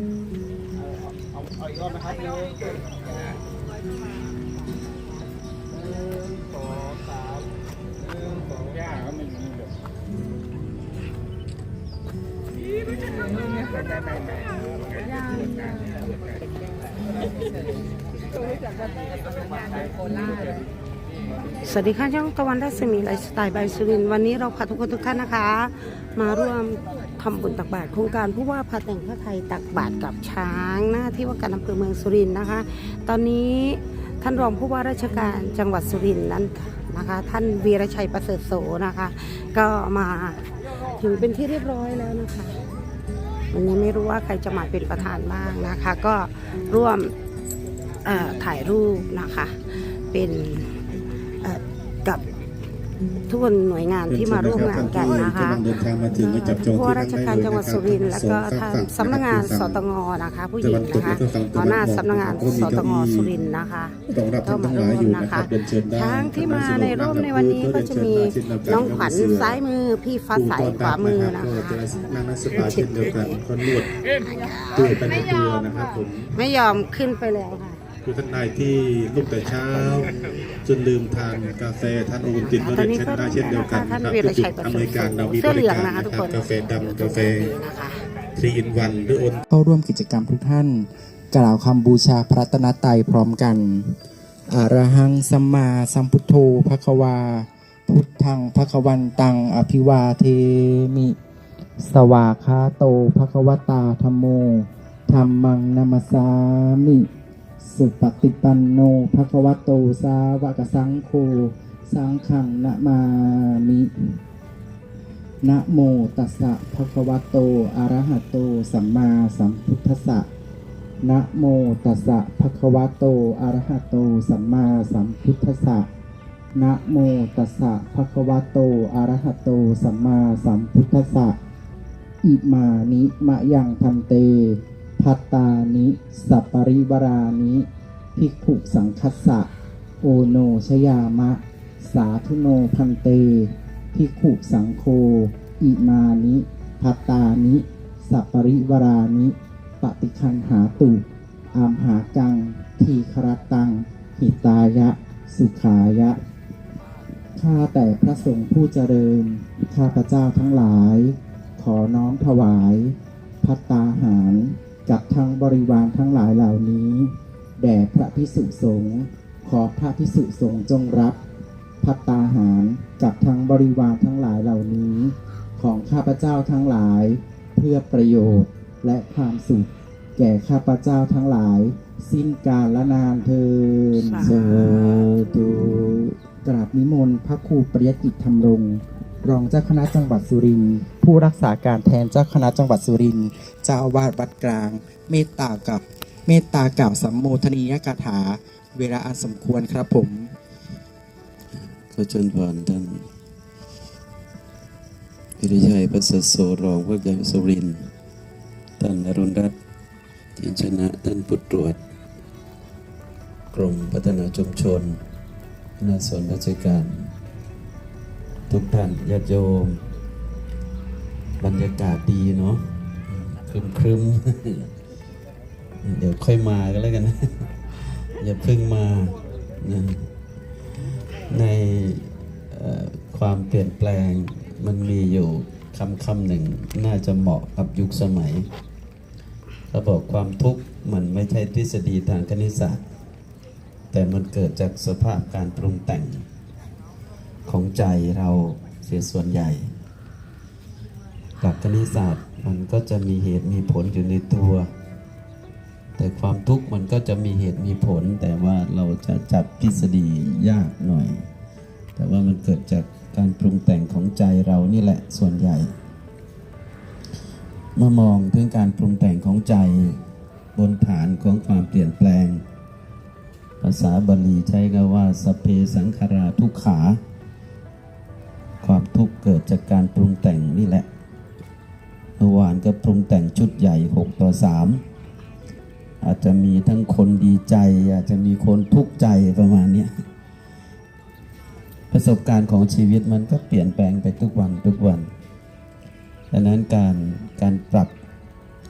เอาเอาอีกรอบนะครับหนึ่งหนึ่งสองสามหนึ่งสองย่าก็ไม่มีแบบสวัสดีค่ะช่องตะวันรัศมีไลฟ์สไตล์บายสุรินทร์วันนี้เราพาทุกคนทุกท่านนะคะ มาร่วม ทำบุญตักบาตรโครงการผู้ว่าพาแต่งพระไทยตักบาตรกับช้างหน้าที่ว่าการอำเภอเมืองสุรินทร์นะคะ ตอนนี้ท่านรองผู้ว่าราชการจังหวัดสุรินทร์นั้นนะคะ ท่านวีรชัยประเสริฐโสนะคะ ก็มาถึงเป็นที่เรียบร้อยแล้วนะคะวันนี้ไม่รู้ว่าใครจะมาเป็นประธานบ้างนะคะ ก็ร่วมถ่ายรูปนะคะเป็น ทุกคนหน่วยงานที่มาร่วมงานกันนะคะกำลังเดินทางมาถึงก็จับจองผู้ที่ว่านั่รางชได้การเลยจังหวัดสุรินทร์แล้วก็ท่านสำนักงานสตงนะคะ ผู้หญิงนะคะหัวหน้าสำนักงานสตงสุรินทร์นะคะรองรับท่านทั้งหลายอยู่นะครับเดินเชิญได้ช้างที่มาในร่มในวันนี้ก็จะมีน้องขวัญซ้ายมือพี่ฟ้าใสขวามือนะก็คะจะนั่งนักสปาเช่นเดียวกันคนนวดตัวไปในตัวนะครับผมไม่ยอมขึ้นไปแล้วค่ะ คือท่านใดที่ลุกแต่เช้า จนลืมทานกาแฟทานโอวัลตินก็ตอได้นนี้เช่นก็ได้เช่นเดียวกันท่านนะครับวีรจุชัดยประอเสเมริฐริกันเรามีเสื้บอเหริลืองการนะคะนะทุกคครับนกาแฟดำกาแฟนะคะทรีอินวันหรือโอนเข้าร่วมกิจกรรมทุกท่าน กล่าวคำบูชาพระรัตนตรัยพร้อมกันอะระหังสัมมาสัมพุทโธภควา พุทธังภควันตังอภิวาเทมิ สวาคาโตภควตาธรรมโมธรรมังนามาสามิ สุปฏิปันโนภควโตสาวกสังโฆสังฆังนะมามินะโมตัสสะภะคะวะโตอะระหะโต สัมมาสัมพุทธัสสะนะโมตัสสะภะคะวะโตอะระหะโต สัมมาสัมพุทธัสสะนะโมตัสสะภะคะวะโตอะระหะโต สัมมาสัมพุทธัสสะอิมานิมะยังพันเต พัตตานิสัปปริวรานิภิกขุสังคัสสะโอโนชยามะ สาธุโนพันเตภิกขุสังโฆอิมานิพัตตานิสัปริวรานิปฏิคันหาตุอามหากัง ทีครตัง หิตายะ สุขายะ ข้าแต่พระสงฆ์ผู้เจริญ ข้าพระเจ้าทั้งหลาย ขอน้อมถวาย พัตตาหาร กับทั้งบริวารทั้งหลายเหล่านี้ แด่พระพิสุสงฆ์ขอพระพิสุสงฆ์จงรับพัตตาหารกับทั้งบริวารทั้งหลายเหล่านี้ ของข้าพเจ้าทั้งหลาย เพื่อประโยชน์และความสุข แก่ข้าพเจ้าทั้งหลาย สิ้นกาลและนานเทินสาเสธุกราบนิมนต์พระครูปริยกิจธรรมรงค์ รองเจ้าคณะจังหวัดสุรินทร์ผู้รักษาการแทนเจ้าคณะจังหวัดสุรินทร์เจ้าอาวาสวัดกลาง เมตตากับเมตตากล่าวสัมโมทนียกถา เวลาอันสมควรครับผมขอเชิญผ่านท่านพิริชัยประเสริฐโสรองผู้ใหญ่สุรินทร์ท่านอรุณรัตน์ทินชนะท่านผู้ตรวจ กรมพัฒนาชุมชนคณะส่วนราชการ ทุกท่านญาติโยมบรรยากาศดีเนาะครึมครึมๆเดี๋ยวค่อยมาก็แล้วกันนะ อย่าเพิ่งมานะในเอ่อความเปลี่ยนแปลงมันมีอยู่คำคำหนึ่ง น่าจะเหมาะกับยุคสมัยเขาบอกความทุกข์มันไม่ใช่ทฤษฎีทางคณิตศาสตร์ แต่มันเกิดจากสภาพการปรุงแต่ง ของใจเราเสียส่วนใหญ่ หลักคณิตศาสตร์มันก็จะมีเหตุมีผลอยู่ในตัว แต่ความทุกข์มันก็จะมีเหตุมีผล แต่ว่าเราจะจับทฤษฎียากหน่อย แต่ว่ามันเกิดจากการปรุงแต่งของใจเรานี่แหละส่วนใหญ่ เมื่อมองถึงการปรุงแต่งของใจบนฐานของความเปลี่ยนแปลง ภาษาบาลีใช้คำว่าสเพสังขาราทุกขา ความทุกข์เกิดจากการปรุงแต่งนี่แหละเมื่อวานก็ปรุงแต่งชุดใหญ่ 6 ต่อ 3 อาจจะมีทั้งคนดีใจ อาจจะมีคนทุกข์ใจประมาณนี้ประสบการณ์ของชีวิตมันก็เปลี่ยนแปลงไปทุกวันทุกวันดังนั้นการการปรับ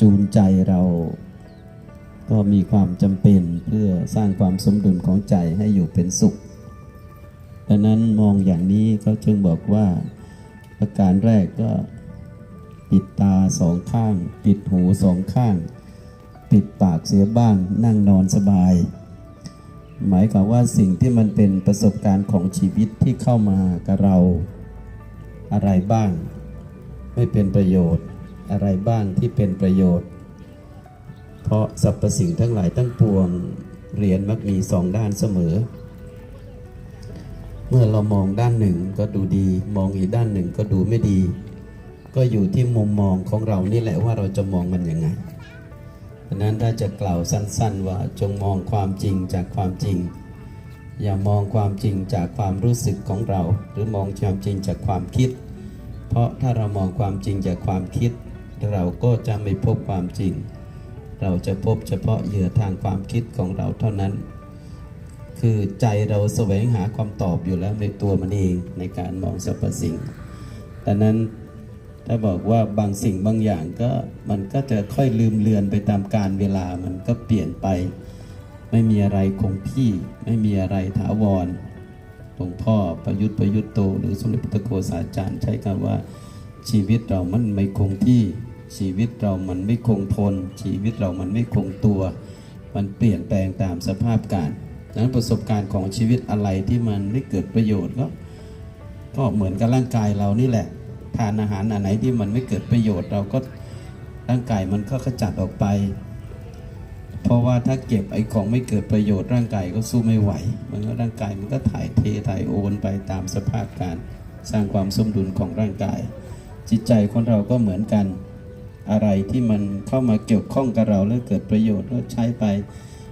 จูนใจเราก็มีความจำเป็นเพื่อสร้างความสมดุลของใจให้อยู่เป็นสุข ดังนั้นมองอย่างนี้เขาจึงบอกว่าประการแรกก็ปิดตาสองข้าง ปิดหูสองข้าง ปิดปากเสียบ้าง นั่งนอนสบาย หมายความว่าสิ่งที่มันเป็นประสบการณ์ของชีวิตที่เข้ามากับเรา อะไรบ้าง ไม่เป็นประโยชน์ อะไรบ้างที่เป็นประโยชน์ เพราะสรรพสิ่งทั้งหลายทั้งปวงเหรียญมักมีสองด้านเสมอ เมื่อเรามองด้านหนึ่งก็ดูดี มองอีกด้านหนึ่งก็ดูไม่ดี ก็อยู่ที่มุมมองของเรานี่แหละว่าเราจะมองมันยังไงดังนั้นถ้าจะกล่าวสั้น ๆ ว่าจงมองความจริงจากความจริง อย่ามองความจริงจากความรู้สึกของเรา หรือมองความจริงจากความคิด เพราะถ้าเรามองความจริงจากความคิด เราก็จะไม่พบความจริง เราจะพบเฉพาะเหยื่อทางความคิดของเราเท่านั้น คือใจเราแสวงหาความตอบอยู่แล้วในตัวมันเองในการมองสรรพสิ่งดังนั้นถ้าบอกว่าบางสิ่งบางอย่างก็มันก็จะค่อยลืมเลือนไปตามการเวลามันก็เปลี่ยนไป ไม่มีอะไรคงที่ ไม่มีอะไรถาวรหลวงพ่อประยุทธ์ประยุทธ์โต หรือสมเด็จพระพุทธโฆษาจารย์ใช้คำว่าชีวิตเรามันไม่คงที่ ชีวิตเรามันไม่คงทน ชีวิตเรามันไม่คงตัว มันเปลี่ยนแปลงตามสภาพการ ดังนั้นประสบการณ์ของชีวิตอะไรที่มันไม่เกิดประโยชน์ก็ก็เหมือนกับร่างกายเรานี่แหละ ทานอาหารอันไหนที่มันไม่เกิดประโยชน์ เราก็ร่างกายมันก็ขจัดออกไป เพราะว่าถ้าเก็บไอ้ของไม่เกิดประโยชน์ร่างกายก็สู้ไม่ไหว มันก็ร่างกายมันก็ถ่ายเทถ่ายโอนไปตามสภาพการสร้างความสมดุลของร่างกาย จิตใจของเราก็เหมือนกันอะไรที่มันเข้ามาเกี่ยวข้องกับเราแล้วเกิดประโยชน์ก็ใช้ไป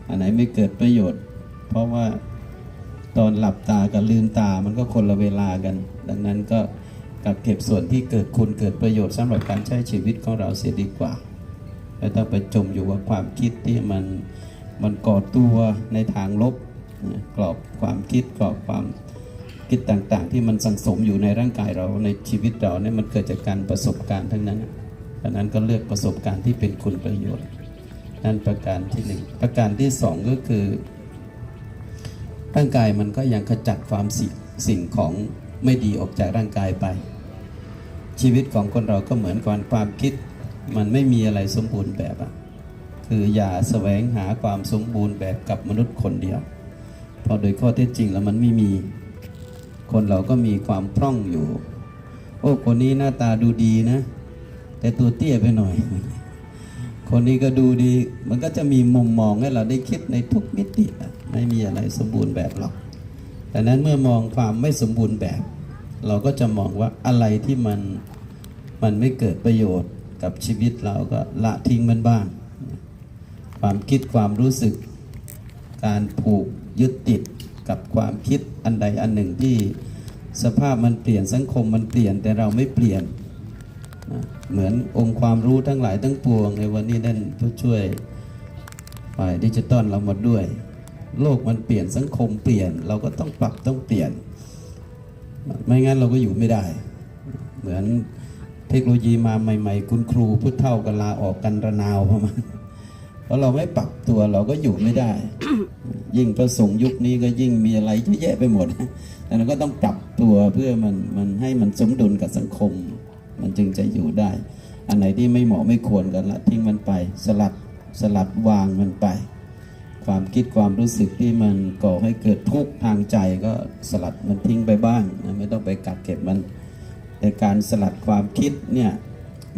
อันไหนไม่เกิดประโยชน์ เพราะว่าตอนหลับตากับลืมตามันก็คนละเวลากัน ดังนั้นก็กับเก็บส่วนที่เกิดคุณเกิดประโยชน์สำหรับการใช้ชีวิตของเราเสียดีกว่าไม่ต้องไปจมอยู่กับความคิดที่มันมันก่อตัวในทางลบกรอบความคิดกรอบความคิดต่างๆ ที่มันสังสมอยู่ในร่างกายเราในชีวิตเราเนี่ยมันเกิดจากการประสบการณ์ทั้งนั้นดังนั้นก็เลือกประสบการณ์ที่เป็นคุณประโยชน์ นั่นประการที่หนึ่งประการที่สองก็คือ ร่างกายมันก็ยังขจัดความสิสิ่งของไม่ดีออกจากร่างกายไป ชีวิตของคนเราก็เหมือนกันความคิด มันไม่มีอะไรสมบูรณ์แบบอะคืออย่าแสวงหาความสมบูรณ์แบบกับมนุษย์คนเดียว เพราะโดยข้อเท็จจริงแล้วมันไม่มีคนเราก็มีความพร่องอยู่ โอ้คนนี้หน้าตาดูดีนะ แต่ตัวเตี้ยไปหน่อย คนนี้ก็ดูดี มันก็จะมีมุมมองให้เราได้คิดในทุกมิติอะ ไม่มีอะไรสมบูรณ์แบบหรอกดังนั้นเมื่อมองความไม่สมบูรณ์แบบ เราก็จะมองว่าอะไรที่มันมันไม่เกิดประโยชน์กับชีวิตเราก็ละทิ้งมันบ้าง ความคิดความรู้สึก การผูกยึดติดกับความคิดอันใดอันหนึ่งที่สภาพมันเปลี่ยนสังคมมันเปลี่ยนแต่เราไม่เปลี่ยนเหมือนองค์ความรู้ทั้งหลายทั้งปวงในวันนี้นั่นผู้ช่วยฝ่ายดิจิตอลเราหมดด้วย โลกมันเปลี่ยนสังคมเปลี่ยน เราก็ต้องปรับต้องเปลี่ยน ไม่งั้นเราก็อยู่ไม่ได้ เหมือนเทคโนโลยีมาใหม่ ๆ คุณครูพุทธเท่ากันลาออกกันระนาวประมาณเพราะเราไม่ปรับตัวเราก็อยู่ไม่ได้ ยิ่งประสงค์ยุคนี้ก็ยิ่งมีอะไรเยอะแยะไปหมดแต่เราก็ต้องปรับตัวเพื่อมันมันให้มันสมดุลกับสังคม มันจึงจะอยู่ได้ อันไหนที่ไม่เหมาะไม่ควรกันละทิ้งมันไป สลัดสลัดวางมันไป ความคิดความรู้สึกที่มันก่อให้เกิดทุกข์ทางใจก็สลัดมันทิ้งไปบ้างนะไม่ต้องไปกักเก็บมัน แต่การสลัดความคิดเนี่ย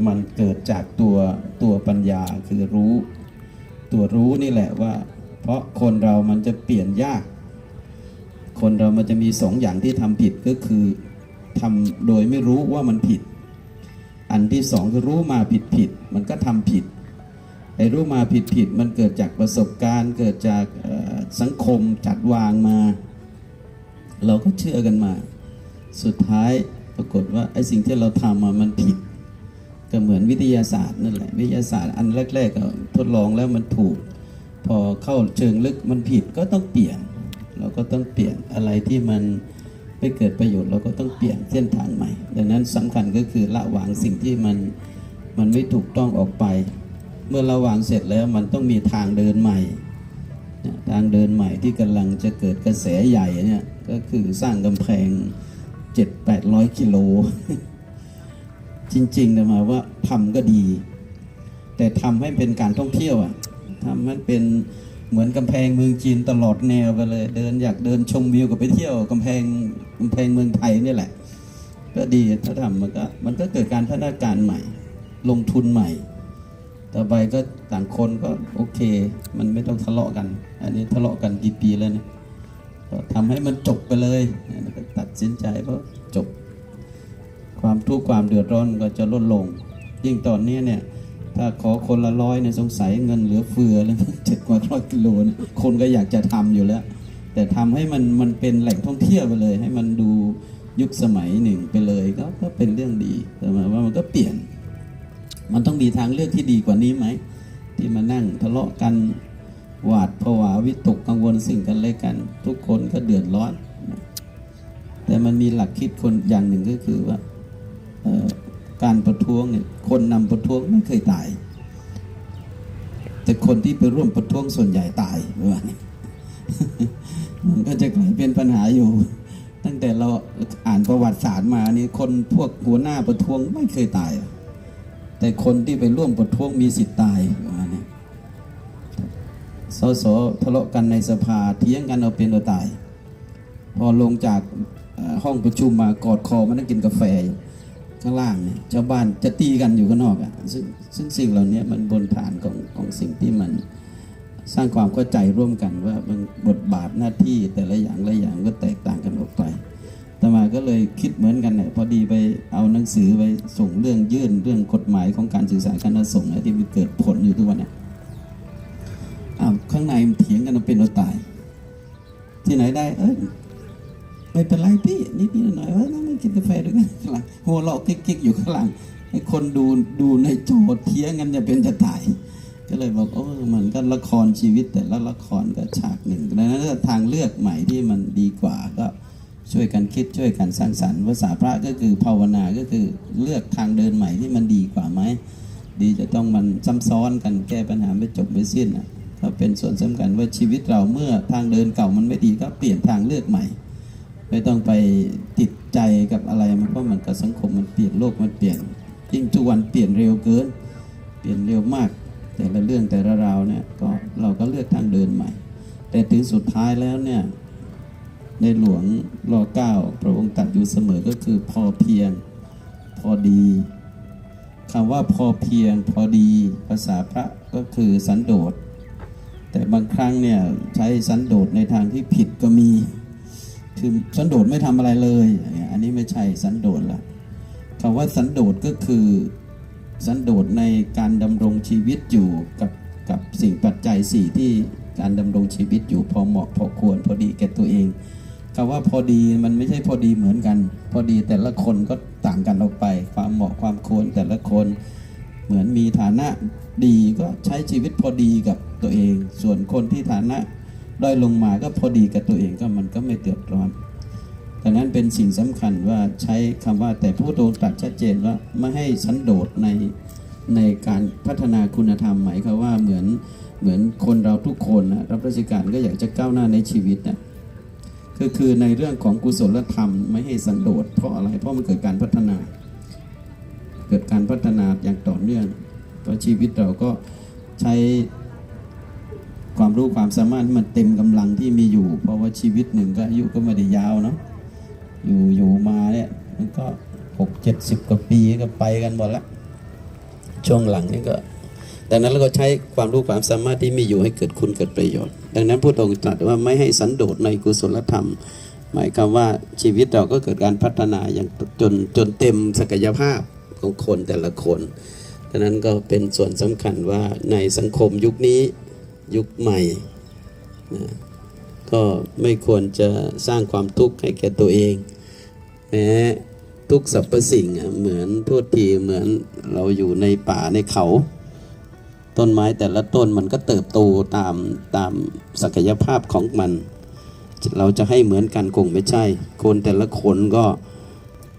มันเกิดจากตัวตัวปัญญาคือรู้ ตัวรู้นี่แหละว่า เพราะคนเรามันจะเปลี่ยนยาก คนเรามันจะมีสองอย่างที่ทำผิดก็คือทำโดยไม่รู้ว่ามันผิด อันที่สองคือรู้มาผิดผิด มันก็ทำผิด ไอ้รู้มาผิดผิดมันเกิดจากประสบการณ์ เกิดจากสังคมจัดวางมา เราก็เชื่อกันมา สุดท้ายปรากฏว่าไอ้สิ่งที่เราทำมามันผิด ก็เหมือนวิทยาศาสตร์นั่นแหละวิทยาศาสตร์อันแรกๆก็ทดลองแล้วมันถูก พอเข้าเชิงลึกมันผิดก็ต้องเปลี่ยน เราก็ต้องเปลี่ยนอะไรที่มันไม่เกิดประโยชน์เราก็ต้องเปลี่ยนเส้นทางใหม่ ดังนั้นสำคัญก็คือละวางสิ่งที่มันมันไม่ถูกต้องออกไป เมื่อเราหวางเสร็จแล้วมันต้องมีทางเดินใหม่ ทางเดินใหม่ที่กำลังจะเกิดกระแสใหญ่เนี่ยก็คือสร้างกำแพง 7-800 กิโล จริงๆนะมาว่าทำก็ดี แต่ทำให้เป็นการท่องเที่ยวอะทำให้เป็นเหมือนกำแพงเมืองจีนตลอดแนวไปเลย เดินอยากเดินชมวิวกับไปเที่ยวกำแพงกำแพงเมืองไทยนี่แหละ ก็ดีถ้าทำมันก็มันก็เกิดการพัฒนาการใหม่ ลงทุนใหม่ ต่อไปก็ต่างคนก็โอเค มันไม่ต้องทะเลาะกัน อันนี้ทะเลาะกันกี่ปีแล้วนะก็ทำให้มันจบไปเลยก็ตัดสินใจเพราะจบ ความทุกข์ความเดือดร้อนก็จะลดลง ยิ่งตอนนี้เนี่ยถ้าขอคนละร้อยเนี่ยสงสัยเงินเหลือเฟือเลยเจ็ดกว่าร้อยกิโลเนี่ยคนก็อยากจะทำอยู่แล้ว แต่ทำให้มันมันเป็นแหล่งท่องเที่ยวไปเลย ให้มันดูยุคสมัยหนึ่งไปเลยก็ก็เป็นเรื่องดีแต่หมายว่ามันก็เปลี่ยน มันต้องมีทางเลือกที่ดีกว่านี้ไหม ที่มานั่งทะเลาะกันหวาดผวาวิตกกังวลสิ่งกันและกัน ทุกคนก็เดือดร้อน แต่มันมีหลักคิดคนอย่างหนึ่งก็คือว่าการประท้วงเนี่ยคนนำประท้วงไม่เคยตาย แต่คนที่ไปร่วมประท้วงส่วนใหญ่ตายว่านี่มันก็จะกลายเป็นปัญหาอยู่ ตั้งแต่เราอ่านประวัติศาสตร์มานี่คนพวกหัวหน้าประท้วงไม่เคยตายอะ แต่คนที่ไปร่วมประท้วงมีสิทธิ์ตายว่านี่สสทะเลาะกันในสภาเถียงกันเอาเป็นเอาตาย พอลงจากห้องประชุมมากอดคอมานั่งกินกาแฟอยู่ข้างล่างเนี่ยชาวบ้านจะตีกันอยู่ข้างนอกอะซึ่งซึ่งสิ่งเหล่านี้มันบนฐานของของสิ่งที่มันสร้างความเข้าใจร่วมกันว่ามันบทบาทหน้าที่แต่ละอย่างละอย่างก็แตกต่างกันออกไป ต่มาก็เลยคิดเหมือนกันเนี่ยพอดีไปเอาหนังสือไปส่งเรื่องยื่นเรื่องกฎหมายของการสื่อสารการส่งเนี่ยที่มันเกิดผลอยู่ทุกวันเนี่ยอ้าวข้างในมันเถียงกันเอาเป็นเอาตาย ที่ไหนได้เอ้ยไม่เป็นไรพี่นิดนิดหน่อยๆว่านั่งกินกาแฟด้วยกันข้างหลังหัวเราะกิ๊กๆอยู่ข้างหลังให้คนดูดูในจอเทียงกันจะเป็นจะตาย ก็เลยบอกโอ้มันก็ละครชีวิตแต่ละละครก็ฉากหนึ่งดังนั้นทางเลือกใหม่ที่มันดีกว่าก็ ช่วยกันคิดช่วยกันสร้างสรรค์ภาษาพระก็คือภาวนาก็คือเลือกทางเดินใหม่ที่มันดีกว่าไหมดีจะต้องมันซ้ำซ้อนกันแก้ปัญหาไม่จบไม่สิ้นอะก็เป็นส่วนสำคัญว่าชีวิตเราเมื่อทางเดินเก่ามันไม่ดีก็เปลี่ยนทางเลือกใหม่ ไม่ต้องไปติดใจกับอะไรมันเพราะมันกับสังคมมันเปลี่ยนโลกมันเปลี่ยนยิ่งทุกวันเปลี่ยนเร็วเกิน เปลี่ยนเร็วมาก แต่ละเรื่องแต่ละราวเนี่ยก็เราก็เลือกทางเดินใหม่ แต่ถึงสุดท้ายแล้วเนี่ย ในหลวงรอเก้าพระองค์ตัดอยู่เสมอก็คือพอเพียง พอดีคำว่าพอเพียงพอดีภาษาพระก็คือสันโดษ แต่บางครั้งเนี่ยใช้สันโดษในทางที่ผิดก็มีคือสันโดษไม่ทำอะไรเลย อันนี้ไม่ใช่สันโดษละคำว่าสันโดษก็คือสันโดษในการดำรงชีวิตอยู่กับกับสิ่งปัจจัยสี่ที่การดำรงชีวิตอยู่พอเหมาะพอควรพอดีแก่ตัวเอง คำว่าพอดีมันไม่ใช่พอดีเหมือนกัน พอดีแต่ละคนก็ต่างกันออกไป ความเหมาะความควรแต่ละคนเหมือนมีฐานะดีก็ใช้ชีวิตพอดีกับตัวเอง ส่วนคนที่ฐานะด้อยลงมาก็พอดีกับตัวเองก็มันก็ไม่เดือดร้อนดังนั้นเป็นสิ่งสำคัญว่าใช้คำว่าแต่ผู้โดนตรัสชัดเจนว่าไม่ให้สันโดษในในการพัฒนาคุณธรรมหมายความว่าเหมือนเหมือนคนเราทุกคนนะรับราชการก็อยากจะก้าวหน้าในชีวิตนะ ก็คือในเรื่องของกุศลธรรมไม่ให้สันโดษเพราะอะไรเพราะมันเกิดการพัฒนา เกิดการพัฒนาอย่างต่อเนื่องเพราะชีวิตเราก็ใช้ความรู้ความสามารถที่มันเต็มกำลังที่มีอยู่ เพราะว่าชีวิตหนึ่งก็อายุก็ไม่ได้ยาวเนาะอยู่อยู่มาเนี่ยมันก็หกเจ็ดสิบกว่าปีก็ไปกันหมดละช่วงหลังนี่ก็ ดังนั้นเราก็ใช้ความรู้ความสามารถที่มีอยู่ให้เกิดคุณเกิดประโยชน์ ดังนั้นพระองค์ตรัสว่าไม่ให้สันโดษในกุศลธรรม หมายความว่าชีวิตเราก็เกิดการพัฒนาอย่างจนจนเต็มศักยภาพของคนแต่ละคนดังนั้นก็เป็นส่วนสำคัญว่าในสังคมยุคนี้ยุคใหม่นะก็ไม่ควรจะสร้างความทุกข์ให้แก่ตัวเองแม้ทุกสรรพสิ่งอะเหมือนโทษทีเหมือนเราอยู่ในป่าในเขา ต้นไม้แต่ละต้นมันก็เติบโตตามตามศักยภาพของมัน เราจะให้เหมือนกันคงไม่ใช่ คนแต่ละคนก็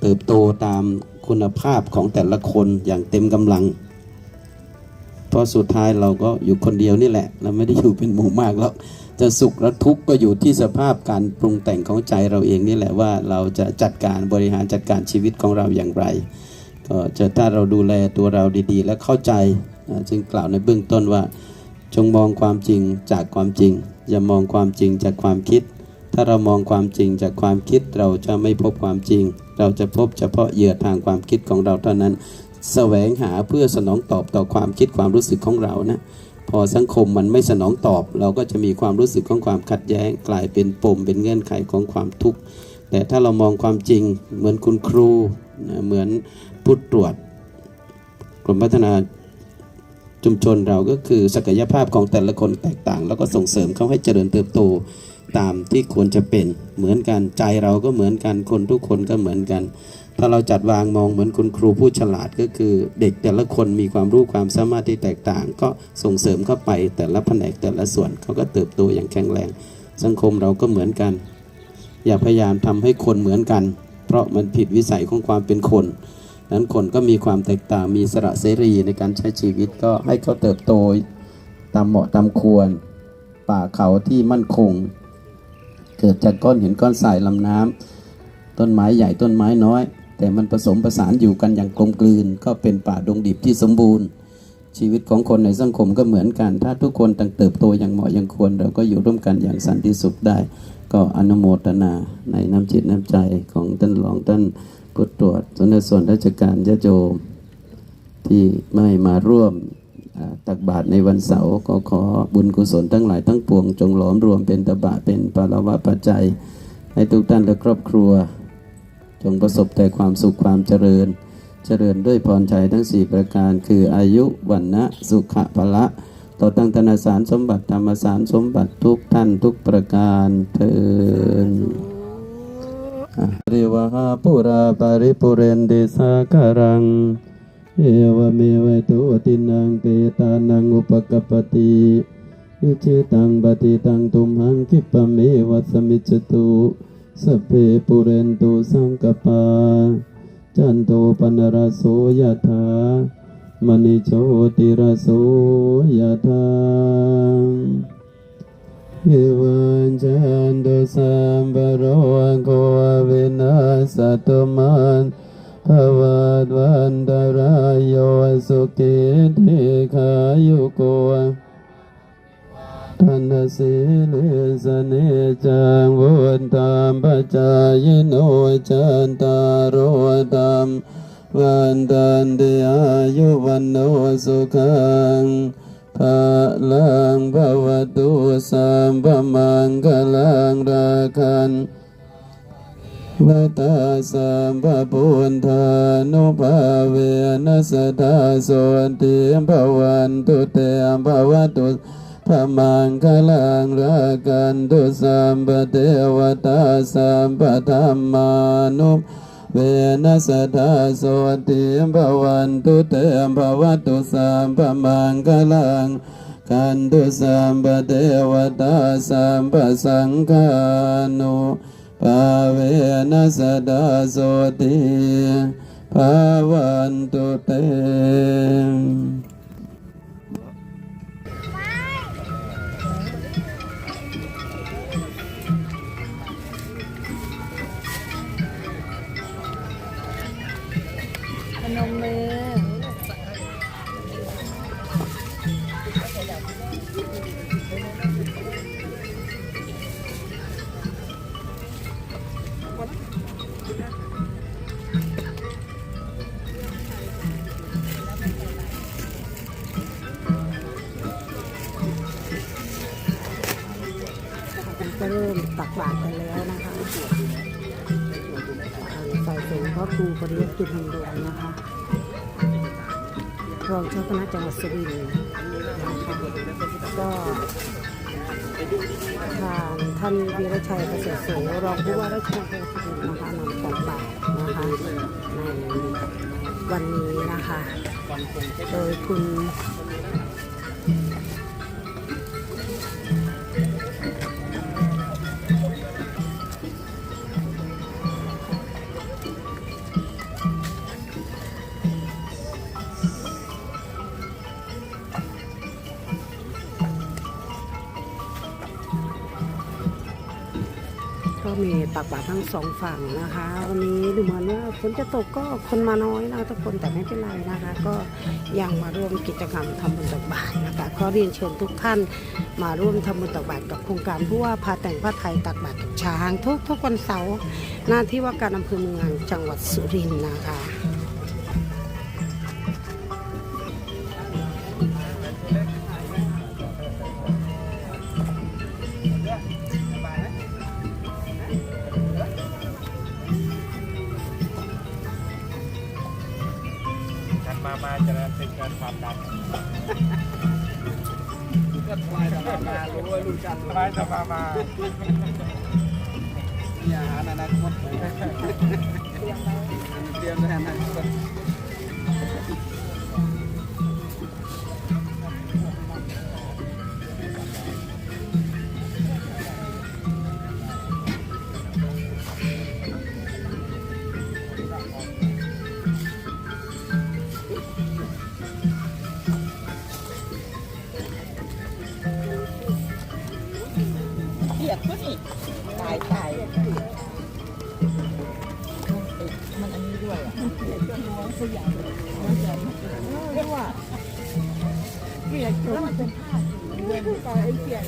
เติบโตตามคุณภาพของแต่ละคนอย่างเต็มกำลัง เพราะสุดท้ายเราก็อยู่คนเดียวนี่แหละ เราไม่ได้อยู่เป็นหมู่มากแล้วจะสุขและทุกข์ก็อยู่ที่สภาพการปรุงแต่งของใจเราเองนี่แหละว่าเราจะจัดการบริหารจัดการชีวิตของเราอย่างไร ก็จะถ้าเราดูแลตัวเราดีๆ และเข้าใจ จึงกล่าวในเบื้องต้นว่า จงมองความจริงจากความจริง อย่ามองความจริงจากความคิด ถ้าเรามองความจริงจากความคิดเราจะไม่พบความจริง เราจะพบเฉพาะเหยื่อทางความคิดของเราเท่านั้นแสวงหาเพื่อสนองตอบต่อความคิดความรู้สึกของเรานะพอสังคมมันไม่สนองตอบ เราก็จะมีความรู้สึกของความขัดแย้ง กลายเป็นปมเป็นเงื่อนไขของความทุกข์แต่ถ้าเรามองความจริงเหมือนคุณครูเหมือนผู้ตรวจกรมพัฒนา ชุมชนเราก็คือศักยภาพของแต่ละคนแตกต่าง แล้วก็ส่งเสริมเขาให้เจริญเติบโตตามที่ควรจะเป็นเหมือนกันใจเราก็เหมือนกันคนทุกคนก็เหมือนกัน ถ้าเราจัดวางมองเหมือนคุณครูผู้ฉลาดก็คือ เด็กแต่ละคนมีความรู้ความสามารถที่แตกต่าง ก็ส่งเสริมเข้าไปแต่ละแผนกแต่ละส่วนเขาก็เติบโตอย่างแข็งแรง สังคมเราก็เหมือนกัน อย่าพยายามทำให้คนเหมือนกัน เพราะมันผิดวิสัยของความเป็นคน นั้นคนก็มีความแตกต่างมีสระเสรีในการใช้ชีวิตก็ให้เขาเติบโตตามเหมาะตามควร ป่าเขาที่มั่นคง เกิดจากก้อนหินก้อนทรายลำน้ำต้นไม้ใหญ่ต้นไม้น้อย แต่มันผสมผสานอยู่กันอย่างกลมกลืน ก็เป็นป่าดงดิบที่สมบูรณ์ ชีวิตของคนในสังคมก็เหมือนกัน ถ้าทุกคนต่างเติบโตอย่างเหมาะอย่างควร เราก็อยู่ร่วมกันอย่างสันติสุขได้ ก็อนุโมทนาในน้ำจิตน้ำใจของท่านรองท่าน ผู้ตรวจสนส่วนราชการยะโจมที่ไม่มาร่วมตักบาตรในวันเสาร์ก็ขอบุญกุศลทั้งหลายทั้งปวงจงหลอมรวมเป็นตบะเป็นปารวะปัจจัย ให้ทุกท่านและครอบครัว จงประสบแต่ความสุขความเจริญ เจริญด้วยพรชัยทั้ง 4 ประการ คืออายุวันนะสุขะพละต่อตั้งธนสารสมบัติธรรมสารสมบัติทุกท่านทุกประการเทิน ริวหาปุราปริปุเรนติสาการัง เอวเมวตุตินังเปตานังอุปกปปติอิจิตังปฏิตังตุมหังคิปเมวัสมิจตุสพเพปุเรนตุสังกปา จันโทปนรโสยถามณิโชติรโสยถา วิวันจันตุสัมปโรโกวินาสตุมันภวัตวันตรายโยสุขิธิขายุโกทันสีลิสเนจังวุฒตามปัจจายโนจันตารโรธรรมวันตันติอายุวันโนสุขัง ภาลังภวตุสัมปมังกลังราคันวัตาสัมปปุณธานุภาเวนัสทาโสติภวันตุเตมภวตุพมังคลังรากันตุสัมปเทวตาสัมปธรรมานุ เวนัสธาโสติภวันตุเตมภวตุสัมปมังกลังกันตุสัมปเทวตาสัมปสังฆานุภาเวนัสดาโสติภาวันตุเต ก็เริ่มตักบาตรกันแล้วนะคะฝ่ายสงพระครูปริยกิจหินดวงนะคะรองเจ้าคณะจังหวัดสุรินทร์นะคะก็ทางท่านวีรชัยเกษตรโสรองผู้ว่าราชการจังหวัดสุรินทร์นะคะนำของบาตรนะคะในวันนี้นะคะ โดยคุณ็มีตักบาตรทั้งสองฝั่งนะคะ วันนี้ดูเหมือนว่าฝนจะตกก็คนมาน้อยนะทุกคนแต่ไม่เป็นไรนะคะ ก็ยังมาร่วมกิจกรรมทำบุญตักบาตรนะคะก็เรียนเชิญทุกท่านมาร่วมทำบุญตักบาตรกับโครงการผู้ว่าพาแต่งผ้าไทยตักบาตรกับช้างทุกทุกวันเสาร์หน้าที่ว่าการอำเภอเมืองจังหวัดสุรินทร์นะคะ มามาจะเป็นการความดันก็สบายสบายมารู้ว่ารู้จักสบายสบายมาอย่าหาอนาคตเตรียมในอนาคต สยามมันจะเรียกว่าเปียกจนมันเป็นผ้าเรื่องต่อไอ้เปียก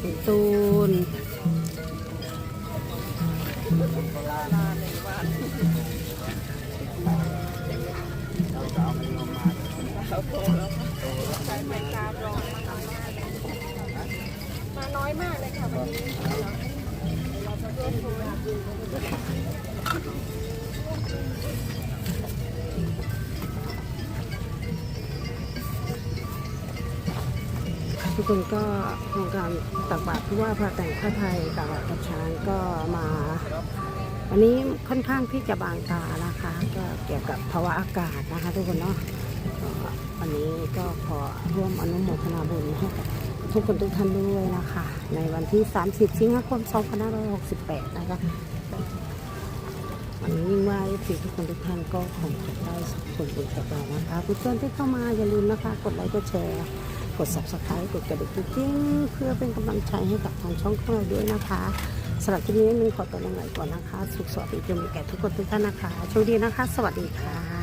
คุณตู ทุกคนก็โครงการตักบาตรผู้ว่าพระแต่งผ้าไทยตักบาตรกับช้างก็มาวันนี้ค่อนข้างที่จะบางตานะคะ ก็เกี่ยวกับภาวะอากาศนะคะ ทุกคนเนาะวันนี้ก็ขอร่วมอนุโมทนาบุญให้กับทุกคนทุกท่านด้วยนะคะ ในวันที่ 30 สิงหาคม 2568 นะคะวันนี้ยิ่งว่าที่ทุกคนทุกท่านก็คงจะได้ผลบุญกับเรานะคะผู้ชมที่เข้ามาอย่าลืมนะคะ กดไลค์กดแชร์ กด subscribe กดกระดิ่งกิ๊งเพื่อเป็นกำลังใจให้กับทางช่องของเราด้วยนะคะสำหรับที่นี้นึงขอตัวลงไหนก่อนนะคะ สุขสวัสดีจนมีแก่ทุกคนทุกท่านนะคะโชคดีนะคะ สวัสดีค่ะ